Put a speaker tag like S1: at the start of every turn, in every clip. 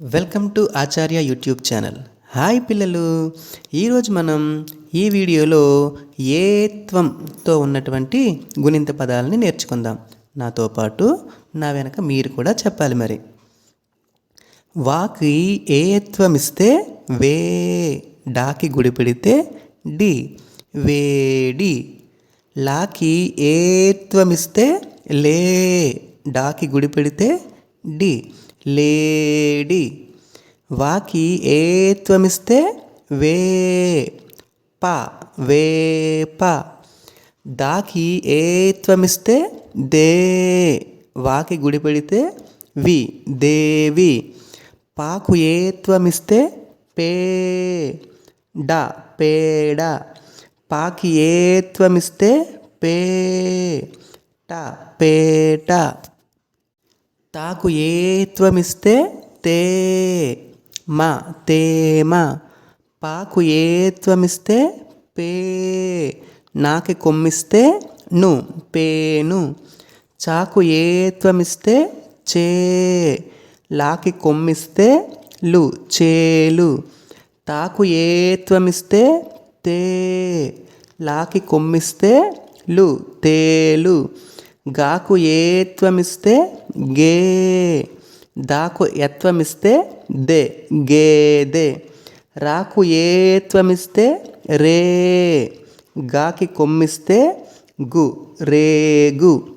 S1: Welcome to Acharya YouTube channel. Hi పిల్లలు. ఈరోజు మనం ఈ వీడియోలో ఏత్వంతో ఉన్నటువంటి గుణింత పదాలని నేర్చుకుందాం. నాతో పాటు నా వెనక మీరు కూడా చెప్పాలి మరి. వాకి ఏత్వం ఇస్తే వే డాకి గుడి పెడితే డి వేడి లాకి ఏత్వం ఇస్తే లే డాకి గుడి పెడితే డి. లేడి. వాకి ఏ త్వమిస్తే వే ప వేప దాకి ఏ త్వమిస్తే దే. వాకి గుడి పెడితే వి దేవి. పాకు ఏ త్వమిస్తే పే. డ పేడ. పాకి ఏ త్వమిస్తే పే. ట పేట. తాకు ఏత్వమిస్తే తే మా తేమ పాకు ఏత్వమిస్తే పే. నాకి కొమ్మిస్తే ను పేను. చాకు ఏత్వమిస్తే చే. లాకి కొమ్మిస్తే లు చేలు. తాకు ఏత్వమిస్తే తే. లాకి కొమ్మిస్తే లు తేలు. గాకు ఏత్వమిస్తే గే. దాకు యత్వమిస్తే దే. గేదే రాకు ఏత్వమిస్తే రే. గాకి కొమ్మిస్తే గు. రేగు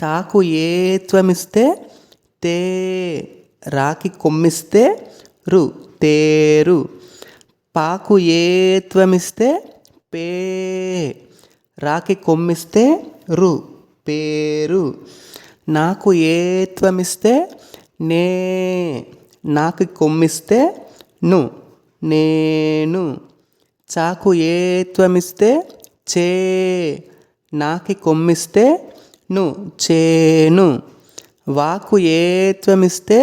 S1: తాకు ఏత్వమిస్తే తే. రాకి కొమ్మిస్తే రు. తేరు పాకు ఏత్వమిస్తే పే. రాకి కొమ్మిస్తే రు. పేరు నాకు ఏత్వమిస్తే నే నాకు కొమ్మిస్తే ను నేను. చాకు ఏత్వమిస్తే చే నాకి కొమ్మిస్తే ను చేను. వాకు ఏత్వమిస్తే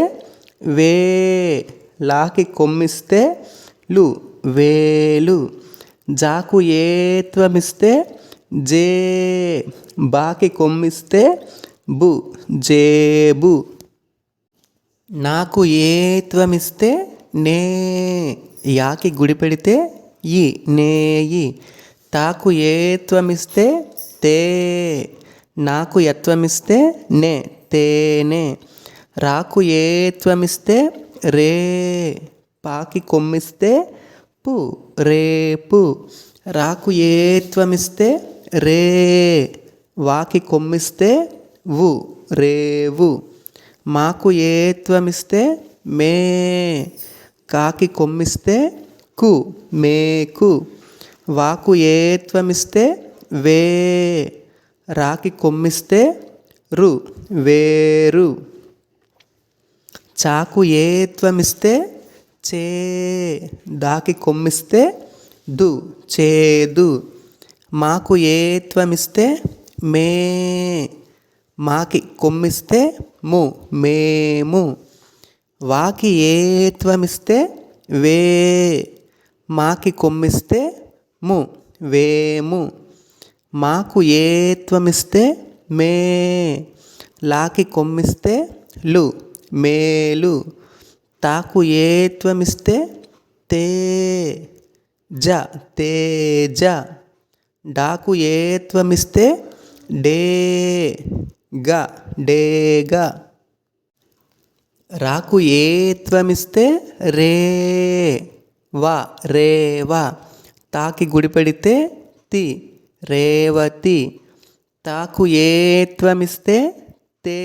S1: వే లాకి కొమ్మిస్తే లు వేలు. జాకు ఏత్వమిస్తే జే బాకి కొమ్మిస్తే బు జేబు. నాకు ఏత్వమిస్తే నే యాకి గుడి పెడితే ఈ నేయి తాకు ఏత్వమిస్తే తే నాకు యత్వమిస్తే నే తేనే రాకు ఏత్వమిస్తే రే పాకి కొమ్మిస్తే పు రేపు రాకు ఏత్వమిస్తే రే వాకి కొమ్మిస్తే వు రేవు మాకు ఏత్వమిస్తే మే. కాకి కొమ్మిస్తే కు మేకు వాకు ఏత్వమిస్తే వే. రాకి కొమ్మిస్తే రు వేరు చాకు ఏత్వమిస్తే చే. దాకి కొమ్మిస్తే దు చేదు. మాకు ఏత్వమిస్తే మే. మాకి కొమ్మిస్తే ము మేము. వాకి ఏత్వమిస్తే వే. మాకి కొమ్మిస్తే ము వేము. మాకు ఏత్వమిస్తే మే. లాకి కొమ్మిస్తే లు మేలు. తాకు ఏత్వమిస్తే తే. జ తేజ డాకు ఏత్వమిస్తే డే. గ డేగ రాకు ఏత్వమిస్తే రే వా రేవా తాకి గుడిపెడితే తి రేవతి తాకు ఏత్వమిస్తే తే.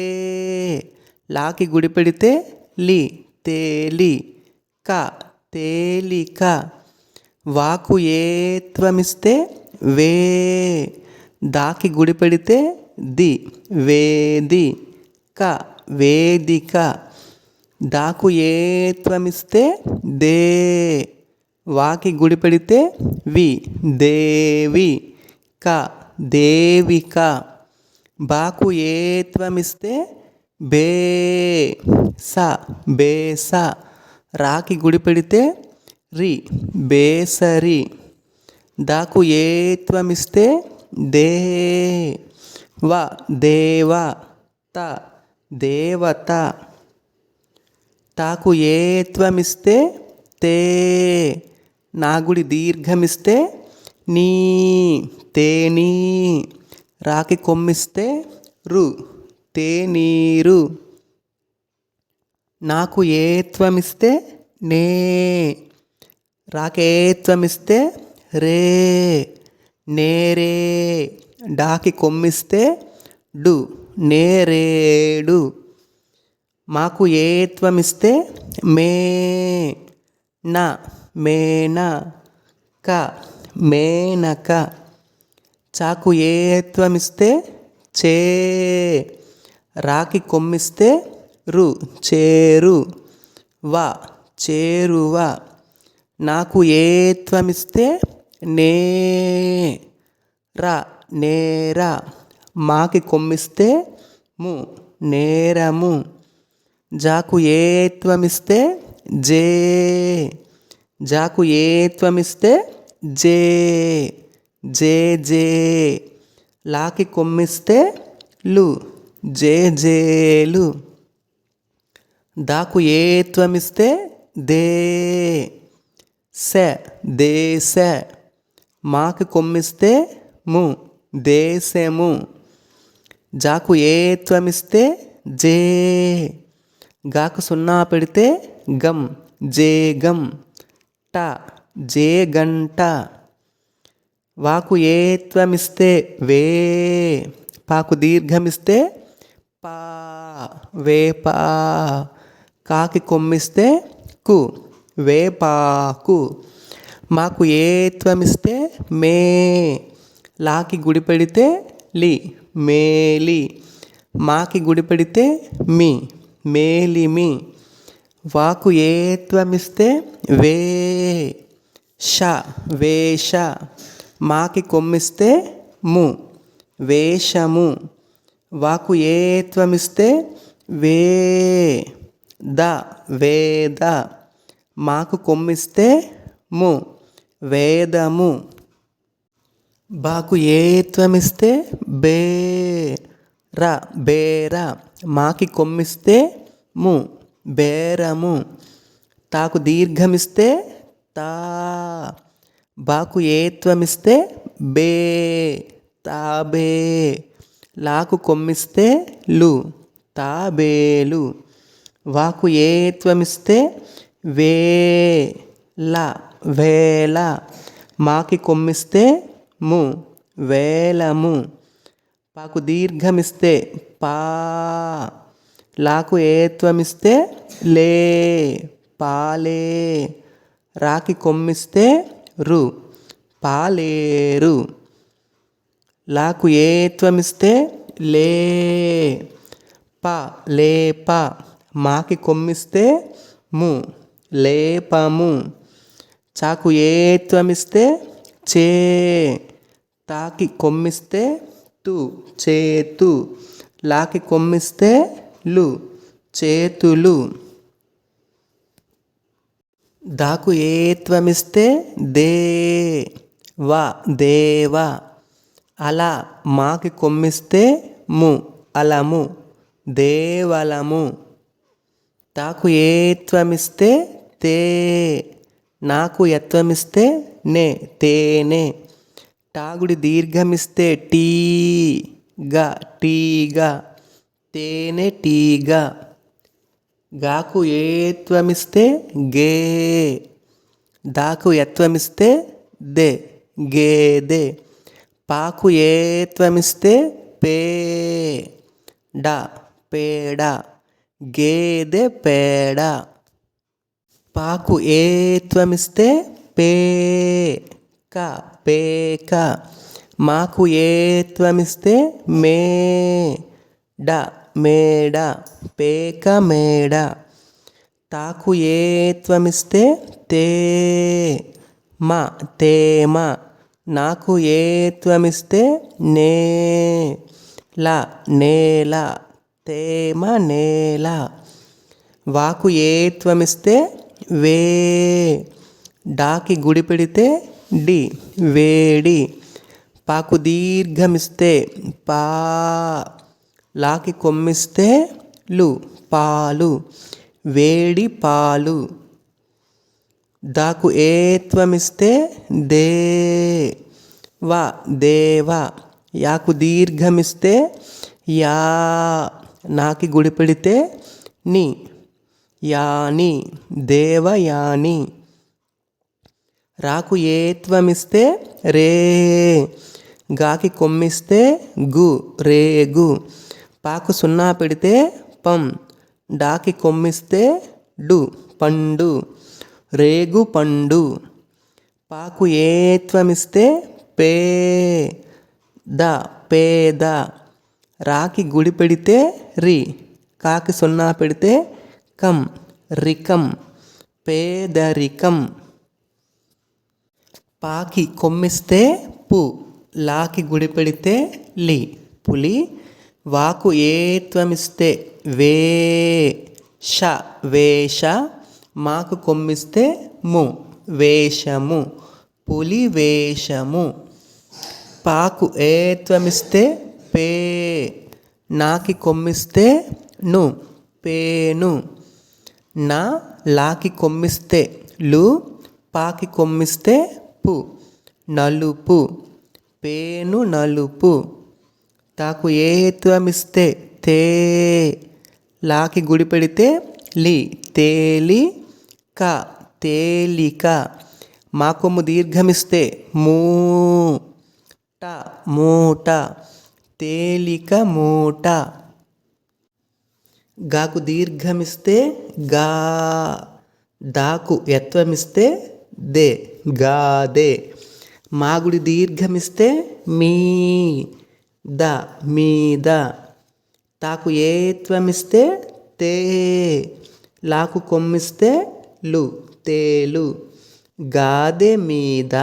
S1: లాకి గుడిపెడితే లి తేలి క తేలిక వాకు ఏత్వమిస్తే వే. దాకి గుడిపెడితే ది వేది క వేదిక. దాకు ఏత్వమిస్తే దే. వాకి గుడి పెడితే వి దేవి. క దేవిక. బాకు ఏత్వమిస్తే బే. స బేస. రాకి గుడి పెడితే రి బేసరి. దాకు ఏత్వమిస్తే దే. వ దేవ త దేవత. తాకు ఏత్వమిస్తే తే. నాగుడి దీర్ఘమిస్తే నీ తేనీ రాకి కొమ్మిస్తే రు తేనీరు నాకు ఏత్వమిస్తే నే. రాకేత్వమిస్తే రే నేరే డాకి కొమ్మిస్తే డు నేరేడు. మాకు ఏత్వమిస్తే మే నా మేన క మేనక. చాకు ఏత్వమిస్తే చే రాకి కొమ్మిస్తే రు చేరు. వా చేరువ. నాకు ఏత్వమిస్తే నే రా. నేర మాకి కొమ్మిస్తే ము నేరము. జాకు ఏత్వమిస్తే జే. జాకు ఏత్వమిస్తే జే. జే జే. లాకి కొమ్మిస్తే లు జే జేలు దాకు ఏత్వమిస్తే దే. స దేశ మాకి కొమ్మిస్తే ము దేశము. జాకు ఏత్వమిస్తే జే. గాకు సున్నా పెడితే గం జే గం ట జే గంట వాకు ఏత్వమిస్తే వే. పాకు దీర్ఘమిస్తే పా వేపా కాకి కొమ్మిస్తే కు వేపాకు మాకు ఏత్వమిస్తే మే. లాకి గుడి పెడితే లి మేలి మాకి గుడి పెడితే మీ మేలిమి వాకు ఏత్వమిస్తే వే ష వేష మాకి కొమ్మిస్తే ము వేషము వాకు ఏత్వమిస్తే వే ద వేద మాకు కొమ్మిస్తే ము వేదము బాకు ఏత్వమిస్తే బే ర బేరా మాకి కొమ్మిస్తే ము బేరము తాకు దీర్ఘమిస్తే తా. బాకు ఏత్వమిస్తే బే తాబే లాకు కొమ్మిస్తే లు తాబేలు వాకు ఏత్వమిస్తే వే ల వేల మాకి కొమ్మిస్తే ము వేలము పాకు దీర్ఘమిస్తే పా. లాకు ఏత్వమిస్తే లే పాలే. రాకి కొమ్మిస్తే రు పాలేరు. లాకు ఏత్వమిస్తే లే ప లేప. మాకి కొమ్మిస్తే ము లేపము. చాకు ఏత్వమిస్తే చే. తాకి కొమ్మిస్తే తు చేతు. లాకి కొమ్మిస్తే లు చేతులు. దాకు ఏత్వమిస్తే దే వా దేవ. అలా మాకి కొమ్మిస్తే ము అలము దేవలము. తాకు ఏత్వమిస్తే తే నాకు యత్వమిస్తే నే తేనే. టాగుడి దీర్ఘమిస్తే టీగా టీగా తేనె టీగా. గాకు ఏత్వమిస్తే గే దాకు యత్వమిస్తే దే గేదే పాకు ఏత్వమిస్తే పే డా పేడ. గేదె పేడ. పాకు ఏత్వమిస్తే పే. క పేక. మాకు ఏత్వమిస్తే మే డ మేడ పేక మేడ. తాకు ఏత్వమిస్తే తే మ తేమ. నాకు ఏత్వమిస్తే నే ల నేల తేమ నేల. వాకు ఏత్వమిస్తే వే. డాకి గుడి పెడితే డి వేడి. పాకు దీర్ఘమిస్తే పా లాకి కొమ్మిస్తే లు పాలు. వేడి పాలు. దాకు ఏత్వమిస్తే దే వా దేవ. యాకు దీర్ఘమిస్తే యా నాకి గుడి పెడితే ని యాని దేవయాని రాకు ఏత్వమిస్తే రే గాకి కొమ్మిస్తే గు రేగు పాకు సున్నా పెడితే పం డాకి కొమ్మిస్తే డు పండు. రేగు పండు. పాకు ఏత్వమిస్తే పే ద పేద. రాకి గుడి పెడితే రి కాకి సున్నా పెడితే కం రికం. పేదరికం. పాకి కొమ్మిస్తే పు లాకి గుడి పెడితే లి. పులి వాకు ఏత్వమిస్తే వే ష వేష మాకు కొమ్మిస్తే ము వేషము. పులి వేషము. పాకు ఏత్వమిస్తే పే నాకి కొమ్మిస్తే ను పేను. నా లాకి కొమ్మిస్తే లు పాకి కొమ్మిస్తే పు నలుపు పేను నలుపు. తాకు ఏత్వమిస్తే తే లాకి గుడి పెడితే లి తేలి క తేలిక. మాకొమ్ము దీర్ఘమిస్తే మూ ట మూట తేలిక మూట. గాకు దీర్ఘమిస్తే గా దాకు ఎత్వమిస్తే దే గాదే మాగుడి దీర్ఘమిస్తే మీ ద మీద తాకు ఏత్వమిస్తే తే లాకు కొమ్మిస్తే లు తేలు గాదె మీద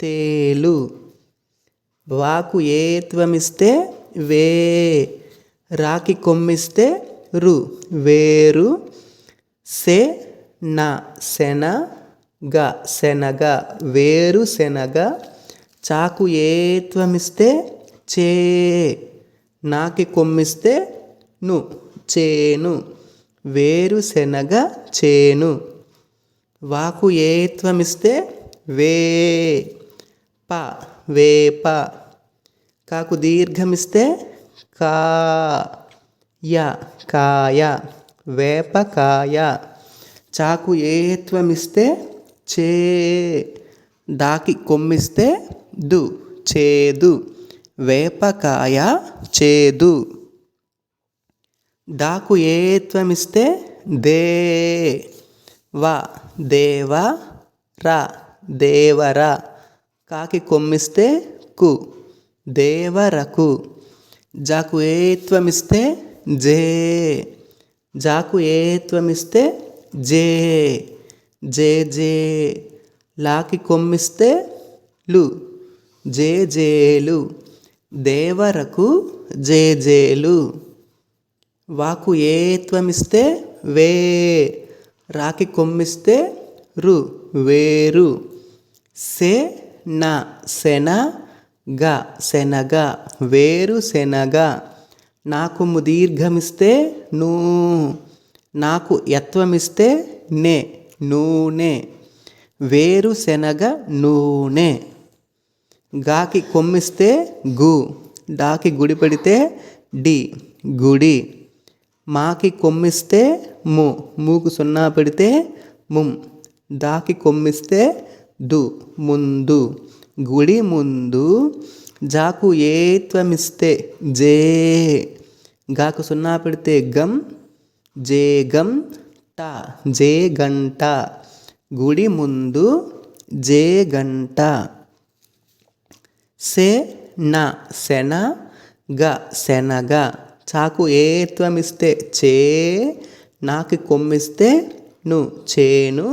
S1: తేలు వాకు ఏత్వమిస్తే వే రాకి కొమ్మిస్తే రు వేరు. సె న శన గ శనగ వేరు శనగ చాకు ఏత్వమిస్తే చే. నాకి కొమ్మిస్తే ను చేను. వేరు శనగ చేను. వాకు ఏత్వమిస్తే వే. ప వేప. కాకు దీర్ఘమిస్తే కా. య కాయ. వేపకాయ చాకు ఏత్వమిస్తే చే దాకి కొమ్మిస్తే దు చేదు. వేపకాయ చేదు. దాకు ఏత్వమిస్తే దే. వ దేవ రా దేవర. కాకి కొమ్మిస్తే కు దేవరకు. జాకు ఏత్వమిస్తే జే. జాకు ఏత్వమిస్తే జే. జే జే లాకి కొమ్మిస్తే లు. జే జేలు దేవరకు జే జేలు వాకు ఏత్వమిస్తే వే. రాకి కొమ్మిస్తే రు. వేరు. సె న శన గ శనగ వేరు శనగ నాకు దీర్ఘమిస్తే నూ. నాకు యత్వమిస్తే నే. నూనె. వేరుశెనగ నూనె. గాకి కొమ్మిస్తే గు. డాకి గుడి పెడితే డి. గుడి. మాకి కొమ్మిస్తే ము. మూకు సున్నా పెడితే ముం. దాకి కొమ్మిస్తే దు. ముందు. గుడి ముందు. జాకు ఏత్వమిస్తే జే. గాకు సున్నా పెడితే గం. జే గం జే గంట గుడి ముందు జే గంట సే నా శన గ శనగ చాకు ఏత్వమిస్తే చే నాకి కొమ్మిస్తే ను చేను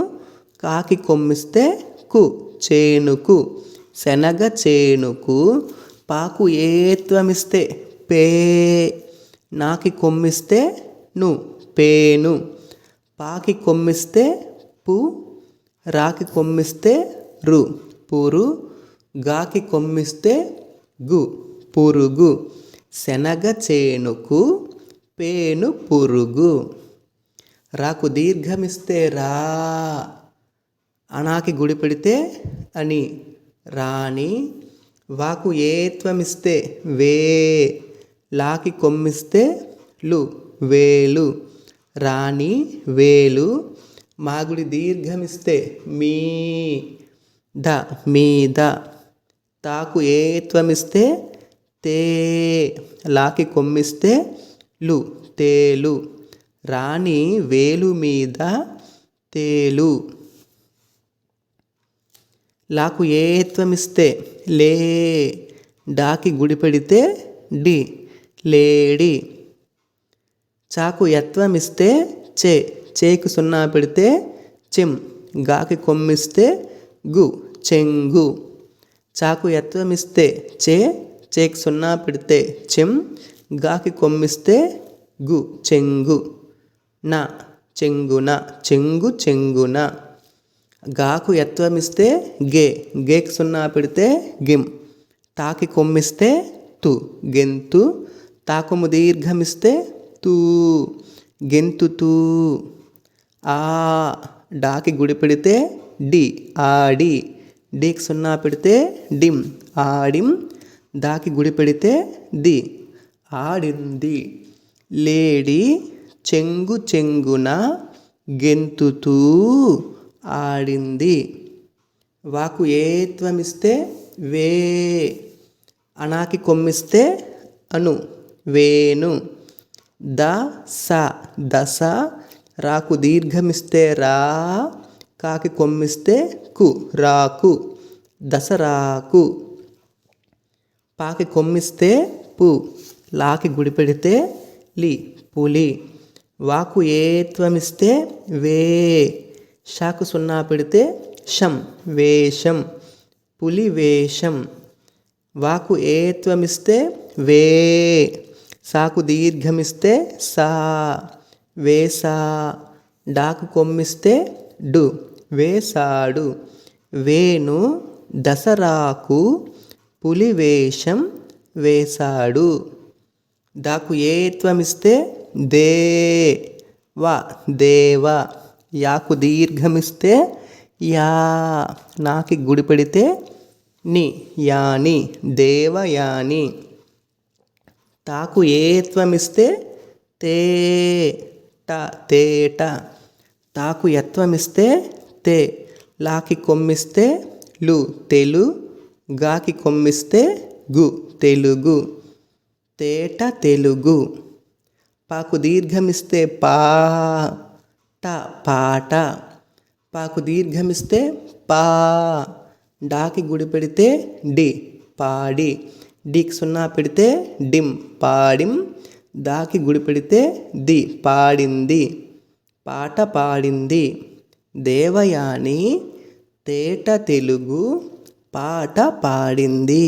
S1: కాకి కొమ్మిస్తే కు చేనుకు. శనగ చేనుకు పాకు ఏత్వమిస్తే పే నాకి కొమ్మిస్తే ను పేను. పాకి కొమ్మిస్తే పు రాకి కొమ్మిస్తే రు పురు గాకి కొమ్మిస్తే గు పురుగు శనగ చేనుకు పేను పురుగు. రాకు దీర్ఘమిస్తే రా అనాకి గుడి పెడితే అని రాణి వాకు ఏత్వమిస్తే వే లాకి కొమ్మిస్తే లు వేలు. రాణి వేలు మాగుడి దీర్ఘమిస్తే మీ ద మీద తాకు ఏత్వమిస్తే తే లాకి కొమ్మిస్తే లు తేలు. రాణి వేలు మీద తేలు. లాకు ఏత్వమిస్తే లే డాకి గుడి పెడితే డి లేడి. చాకు యత్వమిస్తే చే చేకు సున్నా పెడితే చిమ్ గాకి కొమ్మిస్తే గు చెంగు. చాకు యత్వమిస్తే చే చేకు సున్నా పెడితే చిమ్ గాకి కొమ్మిస్తే గు చెంగు. నా చెంగున చెంగు చెంగున. గాకు యత్వమిస్తే గే గేకి సున్నా పెడితే గిమ్ తాకి కొమ్మిస్తే తు గెంతు. తాకుము దీర్ఘమిస్తే తూ గెంతుతూ ఆ డాకి గుడి పెడితే డి ఆడి డీకి సున్నా పెడితే డిమ్ ఆడిం దాకి గుడి పెడితే ది ఆడింది. లేడి చెంగు చెంగున గెంతుతూ ఆడింది. వాకు ఏత్వమిస్తే వే అనాకి కొమ్మిస్తే అను వేణు. ద స దశ రాకు దీర్ఘమిస్తే రా కాకి కొమ్మిస్తే కు రాకు దసరాకు. పాకి కొమ్మిస్తే పు లాకి గుడి పెడితే లి పులి. వాకు ఏత్వమిస్తే వే షాకు సున్నా పెడితే షం వేషం. పులి వేషం. వాకు ఏత్వమిస్తే వే. సాకు దీర్ఘమిస్తే సా వేసా డాకు కొమ్మిస్తే డు వేసాడు వేణు దసరాకు పులివేషం వేశాడు దాకు ఏత్వమిస్తే దే వా దేవ. యాకు దీర్ఘమిస్తే యా నాకి గుడి పెడితే ని యాని దేవయాని తాకు ఏత్వమిస్తే తే ట తేట తాకు యత్వమిస్తే తే లాకి కొమ్మిస్తే లు తెలు గాకి కొమ్మిస్తే గు తెలుగు. తేట తెలుగు. పాకు దీర్ఘమిస్తే పా ట పాట. పాకు దీర్ఘమిస్తే పా డాకి గుడి పెడితే డి పాడి. డీకి సున్నా పెడితే డిమ్ పాడిం. దాకి గుడి పెడితే ది పాడింది. పాట పాడింది. దేవయాని తేట తెలుగు పాట పాడింది.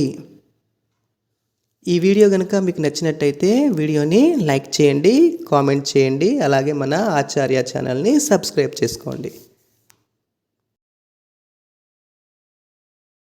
S1: ఈ వీడియో కనుక మీకు నచ్చినట్టయితే వీడియోని లైక్ చేయండి కామెంట్ చేయండి అలాగే మన ఆచార్య ఛానల్ని సబ్స్క్రైబ్ చేసుకోండి.